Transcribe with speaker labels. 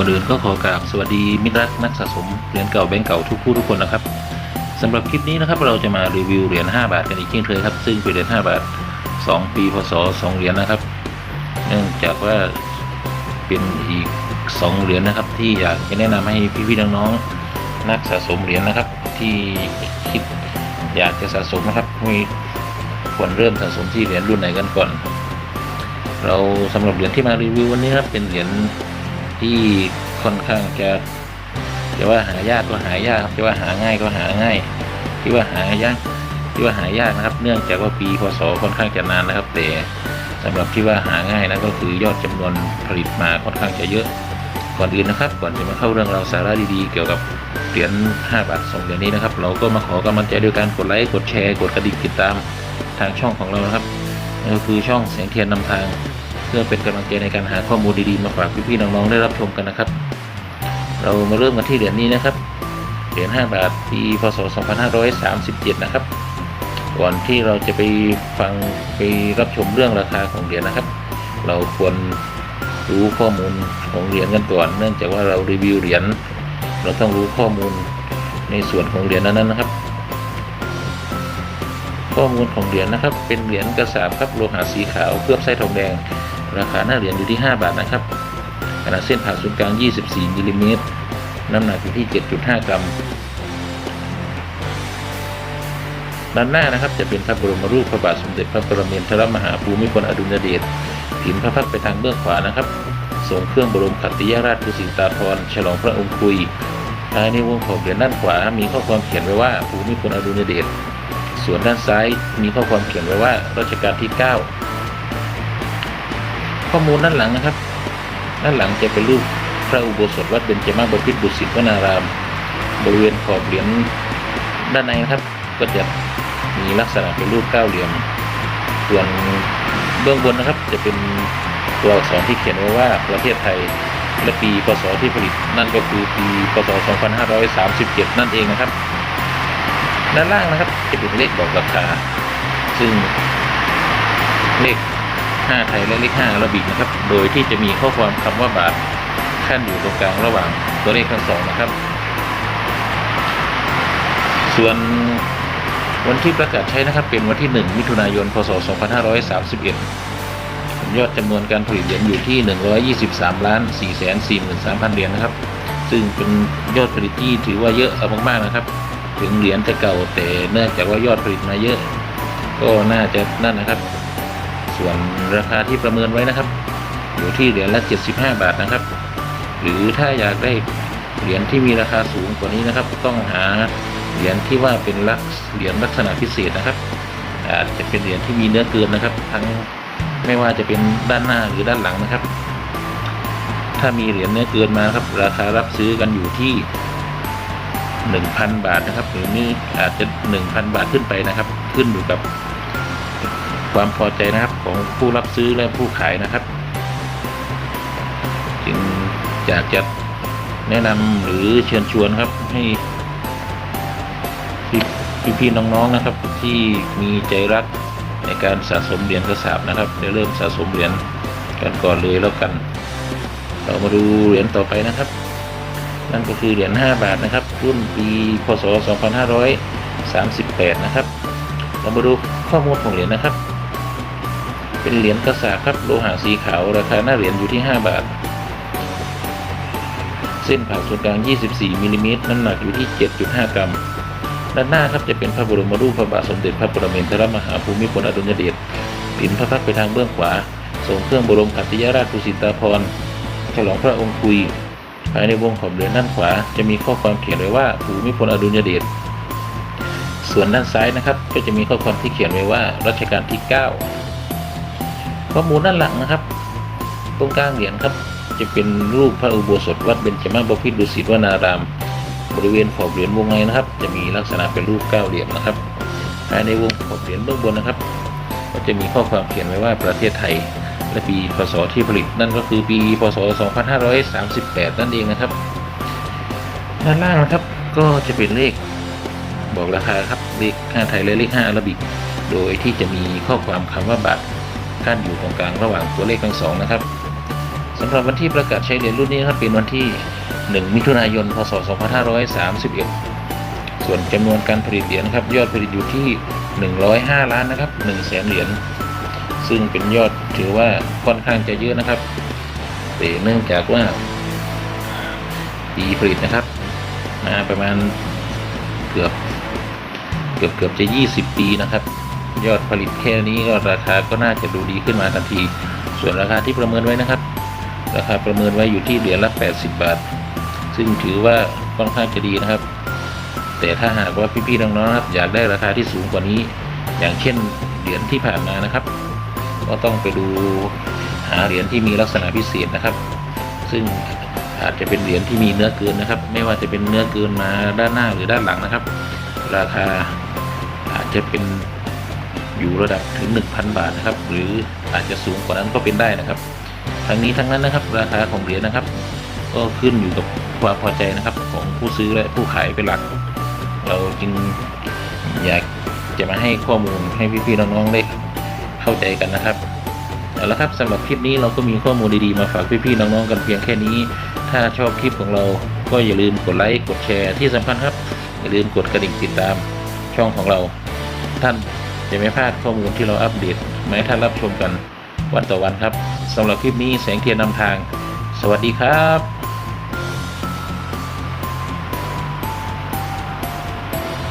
Speaker 1: ก่อนอื่นก็ขอกราบสวัสดีมิตรรักนักสะสมเหรียญเก่าแบงก์เก่าทุกผู้ทุกคนนะครับสำหรับคลิปนี้นะครับเราจะมารีวิวเหรียญ5บาทกันอีกเช่นเคยครับซึ่งเป็นเหรียญ5บาท 2 ปีพศ2เหรียญนะครับ เนื่องจากว่าเป็นอีก 2เหรียญนะครับ ที่อยากจะแนะนำให้พี่ๆน้องๆนักสะสมเหรียญนะครับ ที่คิดอยากจะสะสมนะครับมีควรเริ่มสะสมที่เหรียญรุ่นไหนกันก่อน เราสำหรับเหรียญที่มารีวิววันนี้ครับเป็นเหรียญ ที่ค่อนข้างจะจะว่าหายากก็หายากครับจะว่าหาง่ายก็หาง่าย ที่ว่าหายากที่ว่าหายากนะครับ เนื่องจากว่าปีพศค่อนข้างจะนานนะครับ แต่สำหรับที่ว่าหาง่ายนะก็คือยอดจำนวนผลิตมาค่อนข้างจะเยอะก่อนอื่นนะครับ ก่อนจะมาเข้าเรื่องเราวสาระดีๆ เกี่ยวกับเหรียญ5บาท2เหรียญนี้นะครับ เราก็มาขอกำลังใจด้วยการกดไลค์กดแชร์กดกระดิ่งติดตามทางช่องของเรานะครับนั่นก็คือช่องแสงเทียนนำทาง เพื่อเป็นกำลังใจในการหาข้อมูลดีๆมาฝากพี่ๆน้องๆได้รับชมกันนะครับ เรามาเริ่มกันที่เหรียญนี้นะครับเหรียญ5บาทปีพศ 2537 นะครับ ก่อนที่เราจะไปฟังไปรับชมเรื่องราคาของเหรียญนะครับ เราควรรู้ข้อมูลของเหรียญกันก่อน เนื่องจากว่าเรารีวิวเหรียญเราต้องรู้ข้อมูลในส่วนของเหรียญนั้นๆนะครับ ข้อมูลของเหรียญนะครับ เป็นเหรียญกระสาบครับโลหะสีขาวเคลือบไส้ทองแดง ราคาหน้าเหรียญอยู่ที่ 5 บาทนะครับขนาดเส้นผ่าศูนย์กลาง 24มิลลิเมตรน้ำหนักอยู่ที่ 7.5 กรัม ด้านหน้านะครับจะเป็นพระบรมรูปพระบาทสมเด็จพระปรมินทรมหาภูมิพลอดุลยเดชพิมพระพักไปทางเบื้องขวานะครับทรงเครื่องบรมขัตติยราชกุสิตาภรฉลองพระองค์คุยภายในวงขอบเหรียญด้านขวา มีข้อความเขียนไว้ว่าภูมิพลอดุลยเดชส่วนด้านซ้ายมีข้อความเขียนไว้ว่ารัชกาลที่ 9 ข้อมูลด้านหลังนะครับ ด้านหลังจะเป็นรูปพระอุโบสถวัดเบญจมาบพิตรดุสิตวนาราม บริเวณขอบเหรียญด้านในนะครับ ก็จะมีลักษณะเป็นรูปเก้าเหลี่ยม ส่วนเบื้องบนนะครับ จะเป็นตัวอักษรที่เขียนไว้ว่าประเทศไทยและปีพศที่ผลิตนั่นก็คือปีพศ 2537 นั่นเองนะครับ ด้านล่างนะครับจะเป็นเลขบอกราคา ซึ่งเลข 5ไทยและเลข5อาราบิกนะครับ โดยที่จะมีข้อความคำว่าบาทขั้นอยู่ตรงกลางระหว่างตัวเลขทั้งสองนะครับ ส่วนวันที่ประกาศใช้นะครับเป็นวันที่ 1 มิถุนายน พศ 2531 ยอดจำนวนการผลิตเหรียญอยู่ที่ 123 ล้าน 4 4 3 0 0 0เหรียญนะครับ ซึ่งเป็นยอดผลิตที่ถือว่าเยอะเอามากๆนะครับ ถึงเหรียญจะเก่าแต่เนื่องจากว่ายอดผลิตมาเยอะ ก็น่าจะนั่นนะครับ ส่วนราคาที่ประเมินไว้นะครับ อยู่ที่เหรียญละ 75 บาทนะครับ หรือถ้าอยากได้เหรียญที่มีราคาสูงกว่านี้นะครับ ต้องหาเหรียญที่ว่าเป็นลักษเหรียญลักษณะพิเศษนะครับ อาจจะเป็นเหรียญที่มีเนื้อเกินนะครับ ทั้งไม่ว่าจะเป็นด้านหน้าหรือด้านหลังนะครับ ถ้ามีเหรียญเนื้อเกินมาครับ ราคารับซื้อกันอยู่ที่ 1,000 บาทนะครับ หรือนี่อาจจะ 1,000 บาทขึ้นไปนะครับ ขึ้นอยู่กับ ความพอใจนะครับของผู้รับซื้อและผู้ขายนะครับ จึงอยากจะแนะนำหรือเชิญชวนครับให้พี่พี่ๆน้องๆนะครับ ที่มีใจรักในการสะสมเหรียญกระสาบนะครับได้เริ่มสะสมเหรียญกันก่อนเลยแล้วกัน เรามาดูเหรียญต่อไปนะครับ นั่นก็คือเหรียญ5บาทนะครับ รุ่นปีพศ 2538 นะครับ เรามาดูข้อมูลของเหรียญนะครับ เป็นเหรียญกระสาครับโลหะสีขาว ราคาหน้าเหรียญอยู่ที่ 5 บาท เส้นผ่าศูนย์กลาง 24 มิลลิเมตรน้ำหนักอยู่ที่ 7.5 กรัม ด้านหน้าครับจะเป็นพระบรมรูปพระบาทสมเด็จพระปรมินทรมหาภูมิพลอดุลยเดชพิมพ์พระพักไปทางเบื้องขวาทรงเครื่องบรมขัตติยราชกุสิตาภรณ์ฉลองพระองค์คุย ภายในวงขอบเหรียญด้านขวา จะมีข้อความเขียนไว้ว่าภูมิพลอดุลยเดชส่วนด้านซ้ายนะครับก็จะมีข้อความที่เขียนไว้ว่ารัชกาลที่ 9 ข้อมูลด้านหลังนะครับ ตรงกลางเหรียญครับ จะเป็นรูปพระอุโบสถวัดเบญจมาบพิตรดุสิตวนาราม บริเวณขอบเหรียญวงในนะครับ จะมีลักษณะเป็นรูปเก้าเหลี่ยมนะครับภายในวงขอบเหรียญเบื้องบนนะครับ ก็จะมีข้อความเขียนไว้ว่าประเทศไทย และปีพศที่ผลิตนั่นก็คือปีพศ 2538 นั่นเองนะครับด้านล่างนะครับก็จะเป็นเลขบอกราคาครับเลข5ไทยและเลข5อาราบิก โดยที่จะมีข้อความคำว่าบาท ขั้นอยู่ตรงกลางระหว่างตัวเลขทั้งสองนะครับสำหรับวันที่ประกาศใช้เหรียญรุ่นนี้ครับเป็นวันที่ 1 มิถุนายน พศ 2531 ส่วนจำนวนการผลิตเหรียญครับยอดผลิตอยู่ที่ 105 ล้านนะครับ1แสนเหรียญซึ่งเป็นยอดถือว่าค่อนข้างจะเยอะนะครับแต่เนื่องจากว่าปีผลิตนะครับมาประมาณเกือบเกือบเกือบจะ 20 ปีนะครับ ยอดผลิตแค่นี้ก็ราคาก็น่าจะดูดีขึ้นมาทันที ส่วนราคาที่ประเมินไว้นะครับ ราคาประเมินไว้อยู่ที่เหรียญละ 80 บาท ซึ่งถือว่าค่อนข้างจะดีนะครับ แต่ถ้าหากว่าพี่ๆน้องๆนะครับอยากได้ราคาที่สูงกว่านี้ อย่างเช่นเหรียญที่ผ่านมานะครับ ก็ต้องไปดูหาเหรียญที่มีลักษณะพิเศษนะครับ ซึ่งอาจจะเป็นเหรียญที่มีเนื้อเกินนะครับ ไม่ว่าจะเป็นเนื้อเกินมาด้านหน้าหรือด้านหลังนะครับ ราคาอาจจะเป็น อยู่ระดับถึง 1,000 บาทนะครับ หรืออาจจะสูงกว่านั้นก็เป็นได้นะครับ ทั้งนี้ทั้งนั้นนะครับ ราคาของเหรียญนะครับ ก็ขึ้นอยู่กับความพอใจนะครับ ของผู้ซื้อและผู้ขายเป็นหลัก เราจึงอยากจะมาให้ข้อมูลให้พี่ๆน้องๆได้เข้าใจกันนะครับเอาละครับสำหรับคลิปนี้เราก็มีข้อมูลดีๆมาฝากพี่ๆน้องๆกันเพียงแค่นี้ ถ้าชอบคลิปของเราก็อย่าลืมกดไลค์กดแชร์ที่สำคัญครับ อย่าลืมกดกระดิ่งติดตามช่องของเราท่าน จะไม่พลาดข้อมูลที่เราอัปเดตมาให้ท่านรับชมกันวันต่อวันครับสำหรับคลิปนี้แสงเทียนนำทาง สวัสดีครับ